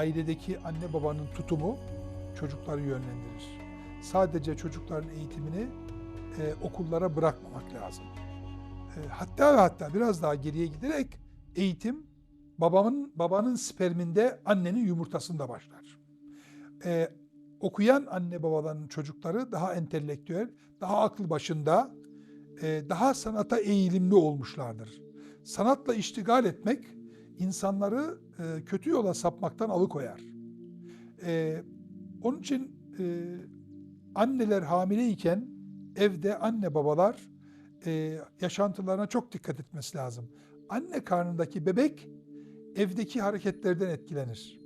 ailedeki anne babanın tutumu çocukları yönlendirir. Sadece çocukların eğitimini e, okullara bırakmamak lazım. E, hatta ve hatta biraz daha geriye giderek eğitim babamın babanın sperminde annenin yumurtasında başlar. E, okuyan anne babaların çocukları daha entelektüel, daha aklı başında, e, daha sanata eğilimli olmuşlardır. Sanatla iştigal etmek insanları e, kötü yola sapmaktan alıkoyar. E, onun için e, anneler hamileyken evde anne babalar e, yaşantılarına çok dikkat etmesi lazım. Anne karnındaki bebek evdeki hareketlerden etkilenir.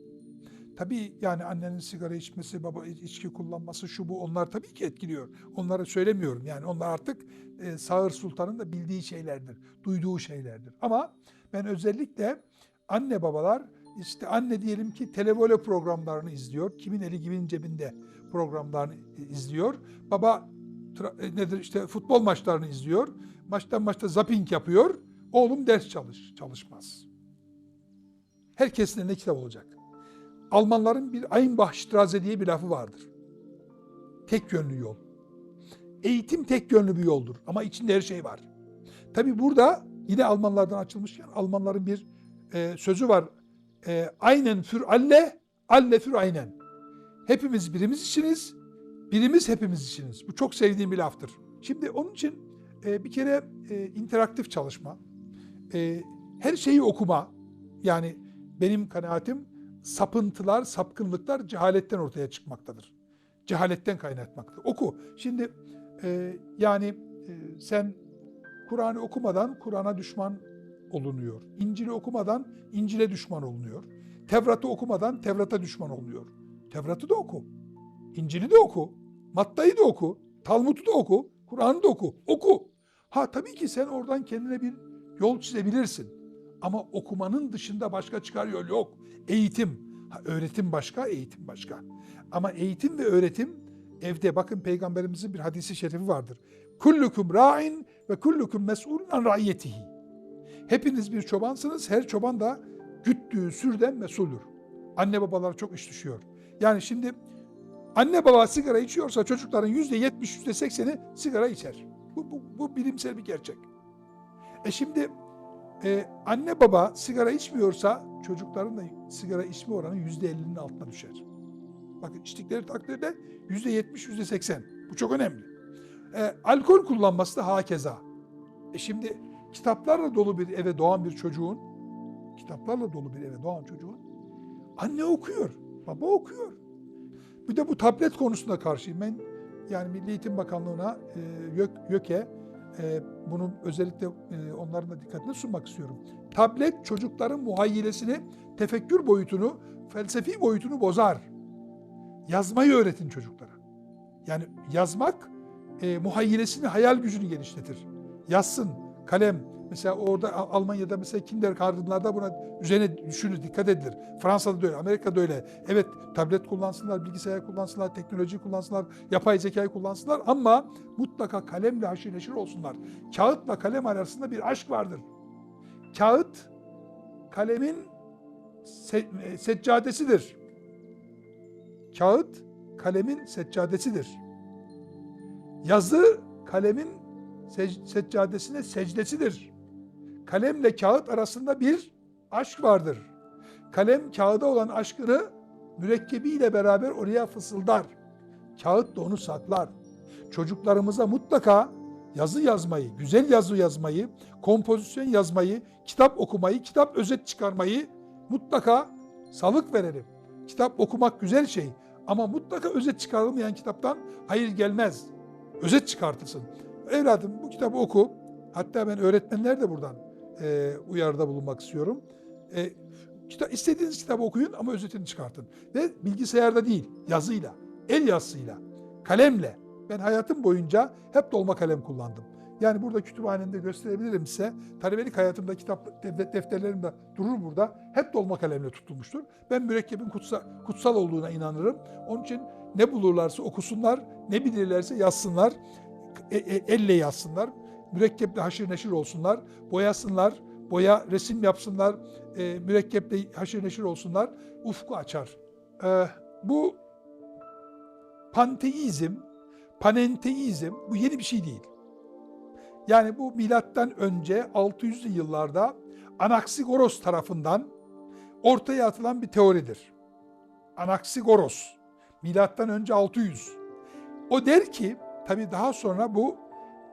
Tabii yani annenin sigara içmesi, baba içki kullanması, şu bu onlar tabii ki etkiliyor. Onları söylemiyorum. Yani onlar artık e, Sağır Sultan'ın da bildiği şeylerdir, duyduğu şeylerdir. Ama ben özellikle anne babalar işte anne diyelim ki televole programlarını izliyor. Kimin eli kimin cebinde programlarını izliyor. Baba e, nedir işte futbol maçlarını izliyor. Maçtan maçta zapping yapıyor. Oğlum ders çalış, çalışmaz. Herkesin elinde kitap olacak. Almanların bir Einbachstraße diye bir lafı vardır. Tek yönlü yol. Eğitim tek yönlü bir yoldur ama içinde her şey var. Tabi burada yine Almanlardan açılmışken Almanların bir e, sözü var. E, aynen für alle, alle für aynen. Hepimiz birimiz içiniz, birimiz hepimiz içiniz. Bu çok sevdiğim bir laftır. Şimdi onun için e, bir kere e, interaktif çalışma, e, her şeyi okuma, yani benim kanaatim sapıntılar, sapkınlıklar cehaletten ortaya çıkmaktadır. Cehaletten kaynakmaktadır. Oku. Şimdi e, yani e, sen Kur'an'ı okumadan Kur'an'a düşman olunuyor. İncil'i okumadan İncil'e düşman olunuyor. Tevrat'ı okumadan Tevrat'a düşman olunuyor. Tevrat'ı da oku. İncil'i de oku. Matta'yı da oku. Talmud'u da oku. Kur'an'ı da oku. Oku. Ha tabii ki sen oradan kendine bir yol çizebilirsin. Ama okumanın dışında başka çıkar yol yok. Eğitim. Ha, öğretim başka, eğitim başka. Ama eğitim ve öğretim evde bakın peygamberimizin bir hadisi şerifi vardır. Kullukum ra'in ve kullukum mes'ulun an ra'iyetihi. Hepiniz bir çobansınız, her çoban da güttüğü sürden mesuldür. Anne babalar çok iş düşüyor. Yani şimdi anne baba sigara içiyorsa çocukların yüzde yetmiş, yüzde sekseni sigara içer. Bu, bu, bu bilimsel bir gerçek. E şimdi e, anne baba sigara içmiyorsa çocukların da sigara içme oranı yüzde ellinin altına düşer. Bakın içtikleri takdirde yüzde yetmiş, yüzde seksen. Bu çok önemli. E, alkol kullanması da hakeza. E şimdi kitaplarla dolu bir eve doğan bir çocuğun, kitaplarla dolu bir eve doğan çocuğun anne okuyor, baba okuyor. Bir de bu tablet konusunda karşıyım. Ben yani Milli Eğitim Bakanlığı'na, e, YÖK, YÖK'e e, bunun özellikle e, onların da dikkatini sunmak istiyorum. Tablet çocukların muhayyilesini, tefekkür boyutunu, felsefi boyutunu bozar. Yazmayı öğretin çocuklara. Yani yazmak e, muhayyilesini, hayal gücünü genişletir. Yazsın, kalem. Mesela orada Al- Almanya'da mesela kindergartenlarda buna üzerine düşünür, dikkat edilir. Fransa'da da öyle, Amerika'da öyle. Evet tablet kullansınlar, bilgisayar kullansınlar, teknoloji kullansınlar, yapay zekayı kullansınlar ama mutlaka kalemle haşir neşir olsunlar. Kağıtla kalem arasında bir aşk vardır. Kağıt kalemin e, seccadesidir. Kağıt kalemin seccadesidir. Yazı kalemin sec- seccadesine secdesidir. Kalemle kağıt arasında bir aşk vardır. Kalem kağıda olan aşkını mürekkebiyle beraber oraya fısıldar. Kağıt da onu saklar. Çocuklarımıza mutlaka yazı yazmayı, güzel yazı yazmayı, kompozisyon yazmayı, kitap okumayı, kitap özet çıkarmayı mutlaka salık verelim. Kitap okumak güzel şey ama mutlaka özet çıkarılmayan kitaptan hayır gelmez. Özet çıkartılsın. Evladım bu kitabı oku. Hatta ben öğretmenler de buradan e, uyarıda bulunmak istiyorum. E, kita, istediğiniz kitabı okuyun ama özetini çıkartın. Ve bilgisayarda değil, yazıyla, el yazısıyla, kalemle. Ben hayatım boyunca hep dolma kalem kullandım. Yani burada kütüphanemde gösterebilirim size. Talebelik hayatımda kitap def- defterlerim de durur burada. Hep dolma kalemle tutulmuştur. Ben mürekkebin kutsal, kutsal olduğuna inanırım. Onun için ne bulurlarsa okusunlar, ne bilirlerse yazsınlar. E- e- elle yazsınlar. Mürekkeple haşır neşir olsunlar. Boyasınlar. boya resim yapsınlar, e, mürekkeple haşır neşir olsunlar, ufku açar. E, bu panteizm, panenteizm bu yeni bir şey değil. Yani bu milattan önce 600'lü yıllarda Anaksigoros tarafından ortaya atılan bir teoridir. Anaksigoros. Milattan önce 600. O der ki tabii daha sonra bu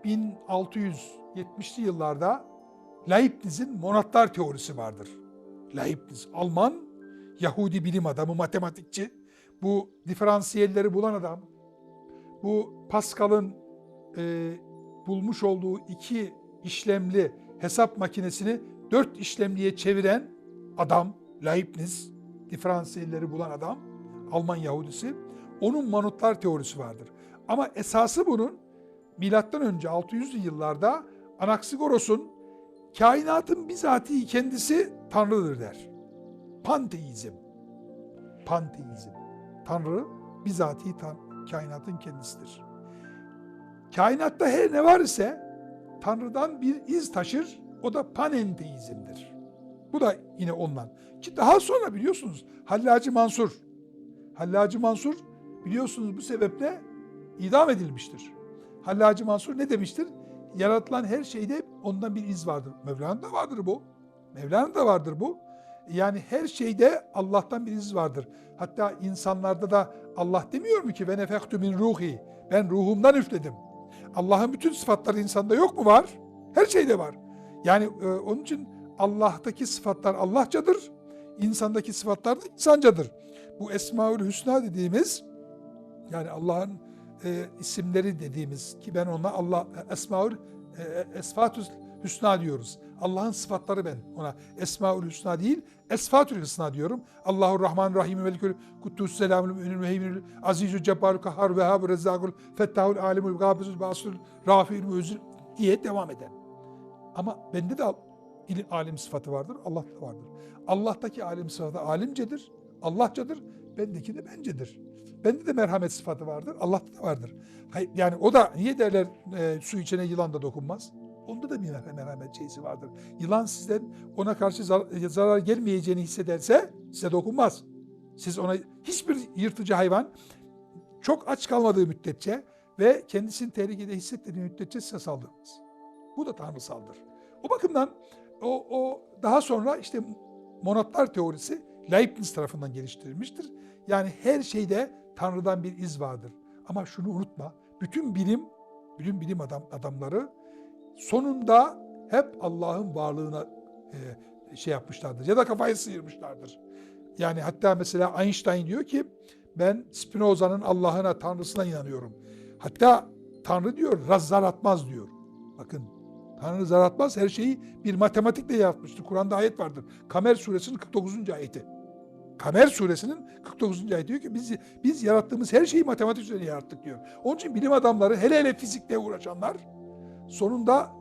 1670'li yıllarda Leibniz'in monatlar teorisi vardır. Leibniz Alman Yahudi bilim adamı, matematikçi. Bu diferansiyelleri bulan adam. Bu Pascal'ın e, bulmuş olduğu iki işlemli hesap makinesini dört işlemliye çeviren adam Leibniz, diferansiyelleri bulan adam, Alman Yahudisi. Onun manutlar teorisi vardır. Ama esası bunun milattan önce 600'lü yıllarda Anaxigoros'un kainatın bizatihi kendisi Tanrı'dır der. Panteizm. Panteizm. Tanrı bizatihi tan kainatın kendisidir. Kainatta her ne var ise Tanrı'dan bir iz taşır. O da panenteizmdir. Bu da yine ondan. Ki daha sonra biliyorsunuz Hallacı Mansur. Hallacı Mansur biliyorsunuz bu sebeple idam edilmiştir. Hallacı Mansur ne demiştir? Yaratılan her şeyde ondan bir iz vardır. Mevla'nın da vardır bu. Mevla'nın da vardır bu. Yani her şeyde Allah'tan bir iz vardır. Hatta insanlarda da Allah demiyor mu ki ve nefektu min ruhi. Ben ruhumdan üfledim. Allah'ın bütün sıfatları insanda yok mu var? Her şeyde var. Yani e, onun için Allah'taki sıfatlar Allahçadır. insandaki sıfatlar da insancadır. Bu Esmaül Hüsna dediğimiz yani Allah'ın e, isimleri dediğimiz ki ben ona Allah Esmaül e, Esfatül Hüsna diyoruz. Allah'ın sıfatları ben ona Esmaül Hüsna değil Esfatül Hüsna diyorum. Allahu Rahman Rahim Velikül Kuddus Selamül Müminül Müheyminül Azizül Cebbarü Kahhar Vehhab Rezzakul Fettahul Alimul Gabizül Basül Rafiül Müzül diye devam eden. Ama bende de alim sıfatı vardır, Allah'ta vardır. Allah'taki alim sıfatı alimcedir, Allahçadır. Bendeki de bencedir. Bende de merhamet sıfatı vardır, Allah'ta da vardır. Hayır, yani o da niye derler e, su içene yılan da dokunmaz? Onda da bir merhamet şeysi vardır. Yılan sizden ona karşı zarar, zarar gelmeyeceğini hissederse size dokunmaz. Siz ona hiçbir yırtıcı hayvan çok aç kalmadığı müddetçe ve kendisini tehlikede hissetmediği müddetçe size saldırmaz. Bu da tanrısaldır. O bakımdan o, o daha sonra işte monatlar teorisi Leibniz tarafından geliştirilmiştir. Yani her şeyde Tanrı'dan bir iz vardır. Ama şunu unutma, bütün bilim, bütün bilim adam, adamları sonunda hep Allah'ın varlığına e, şey yapmışlardır ya da kafayı sıyırmışlardır. Yani hatta mesela Einstein diyor ki ben Spinoza'nın Allah'ına, Tanrısına inanıyorum. Hatta Tanrı diyor, zar atmaz diyor. Bakın Tanrı zar atmaz her şeyi bir matematikle yaratmıştır. Kur'an'da ayet vardır. Kamer suresinin 49. ayeti. Kamer suresinin 49. ayeti diyor ki biz biz yarattığımız her şeyi matematik üzerine yarattık diyor. Onun için bilim adamları hele hele fizikle uğraşanlar sonunda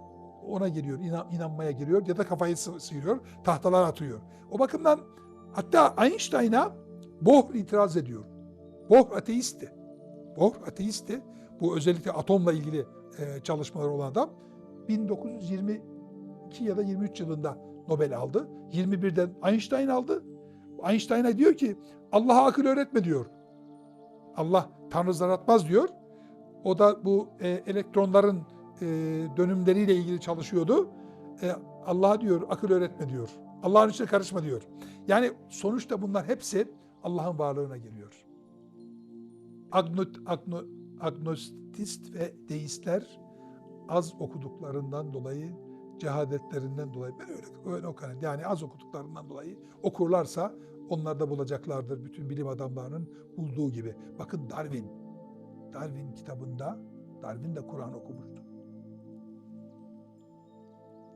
ona geliyor, inan, inanmaya giriyor ya da kafayı sıyırıyor, tahtalar atıyor. O bakımdan hatta Einstein'a Bohr itiraz ediyor. Bohr ateistti. Bohr ateistti. Bu özellikle atomla ilgili e, çalışmaları olan adam 1922 ya da 23 yılında Nobel aldı. 21'den Einstein aldı. Einstein'a diyor ki Allah'a akıl öğretme diyor. Allah Tanrı zaratmaz diyor. O da bu e, elektronların e, dönümleriyle ilgili çalışıyordu. E, Allah'a diyor akıl öğretme diyor. Allah'ın içine karışma diyor. Yani sonuçta bunlar hepsi Allah'ın varlığına geliyor. Agnot, agno, agnostist ve deistler az okuduklarından dolayı, cehadetlerinden dolayı, ben öyle, öyle okuyorum. Yani az okuduklarından dolayı okurlarsa onlar da bulacaklardır bütün bilim adamlarının bulduğu gibi. Bakın Darwin, Darwin kitabında, Darwin de Kur'an okumuştu.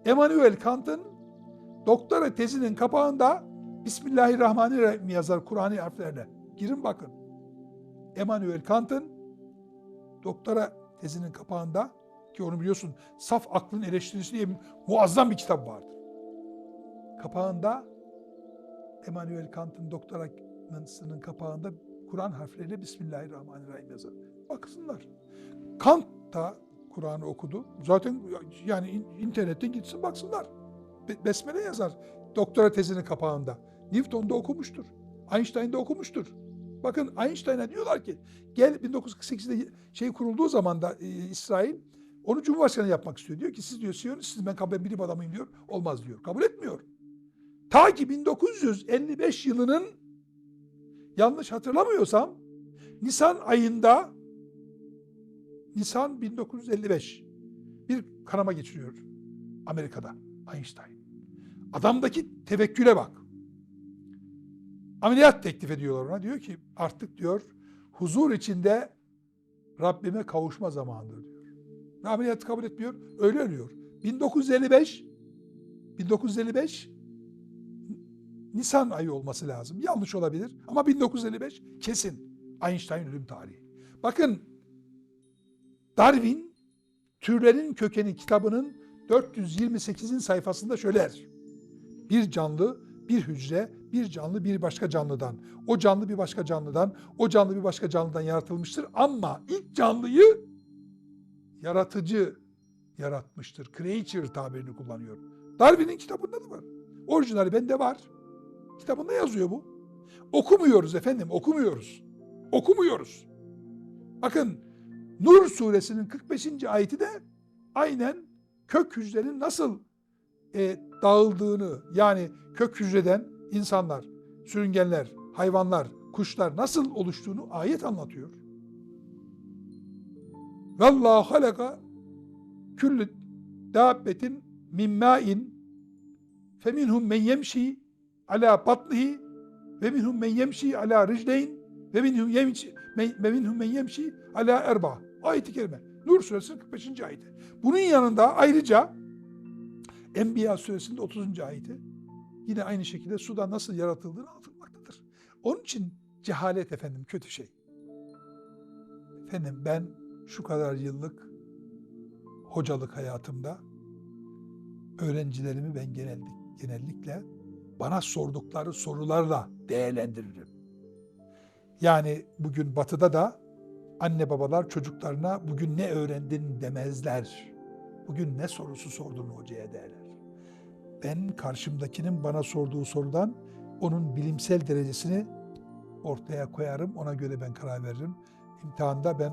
Emmanuel Kant'ın doktora tezinin kapağında Bismillahirrahmanirrahim yazar Kur'an'ı harflerle. Girin bakın. Emmanuel Kant'ın doktora tezinin kapağında ki onu biliyorsun Saf Aklın Eleştirisi diye muazzam bir kitap vardır. Kapağında Emmanuel Kant'ın doktorasının kapağında Kur'an harfleriyle Bismillahirrahmanirrahim yazar. Baksınlar. Kant da Kur'an'ı okudu. Zaten yani internetten gitsin baksınlar. be- besmele yazar doktora tezinin kapağında. Newton da okumuştur. Einstein de okumuştur. Bakın Einstein'a diyorlar ki gel 1948'de şey kurulduğu zaman da e, İsrail onu Cumhurbaşkanı yapmak istiyor. Diyor ki siz diyor Siyonist, ben kabul bilim adamıyım diyor. Olmaz diyor. Kabul etmiyor. Ta ki 1955 yılının yanlış hatırlamıyorsam Nisan ayında Nisan 1955 bir kanama geçiriyor Amerika'da Einstein. Adamdaki tevekküle bak. Ameliyat teklif ediyorlar ona. Diyor ki artık diyor huzur içinde Rabbime kavuşma zamanıdır diyor. Ameliyatı kabul etmiyor. Öyle ölüyor. 1955 1955 Nisan ayı olması lazım. Yanlış olabilir ama 1955 kesin Einstein ölüm tarihi. Bakın Darwin Türlerin Kökeni kitabının 428'in sayfasında şöyle der. Bir canlı, bir hücre, bir canlı bir başka canlıdan. O canlı bir başka canlıdan, o canlı bir başka canlıdan yaratılmıştır. Ama ilk canlıyı yaratıcı yaratmıştır. Creature tabirini kullanıyor. Darwin'in kitabında da var. Orijinali bende var. Kitabında yazıyor bu. Okumuyoruz efendim, okumuyoruz. Okumuyoruz. Bakın Nur suresinin 45. ayeti de aynen kök hücrenin nasıl e, dağıldığını yani kök hücreden insanlar, sürüngenler, hayvanlar, kuşlar nasıl oluştuğunu ayet anlatıyor. Vallahu halaka küllü dabbetin min ma'in feminhum men yemşi ala batnihi ve minhum men yemşi ala ricleyn ve minhum yemşi ve minhum men yemşi ala erba. Ayet-i kerime. Nur suresinin 45. ayeti. Bunun yanında ayrıca Enbiya suresinin 30. ayeti yine aynı şekilde suda nasıl yaratıldığını anlatmaktadır. Onun için cehalet efendim kötü şey. Efendim ben şu kadar yıllık hocalık hayatımda öğrencilerimi ben genellik, genellikle bana sordukları sorularla değerlendiririm. Yani bugün batıda da anne babalar çocuklarına bugün ne öğrendin demezler. Bugün ne sorusu sordun hocaya derler. Ben karşımdakinin bana sorduğu sorudan onun bilimsel derecesini ortaya koyarım. Ona göre ben karar veririm. İmtihanda ben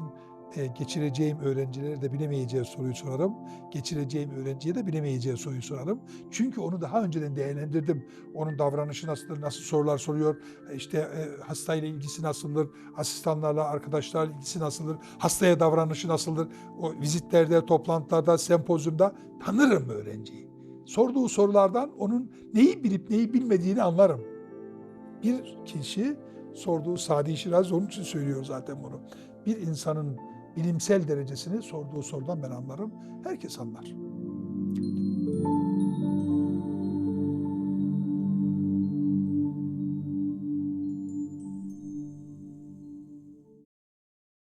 e, geçireceğim öğrencilere de bilemeyeceği soruyu sorarım. Geçireceğim öğrenciye de bilemeyeceği soruyu sorarım. Çünkü onu daha önceden değerlendirdim. Onun davranışı nasıldır, nasıl sorular soruyor, e, işte e, hastayla ilgisi nasıldır, asistanlarla, arkadaşlarla ilgisi nasıldır, hastaya davranışı nasıldır, o vizitlerde, toplantılarda, sempozyumda tanırım öğrenciyi. Sorduğu sorulardan onun neyi bilip neyi bilmediğini anlarım. Bir kişi sorduğu Sadi Şiraz onun için söylüyor zaten bunu. Bir insanın bilimsel derecesini sorduğu sorudan ben anlarım. Herkes anlar.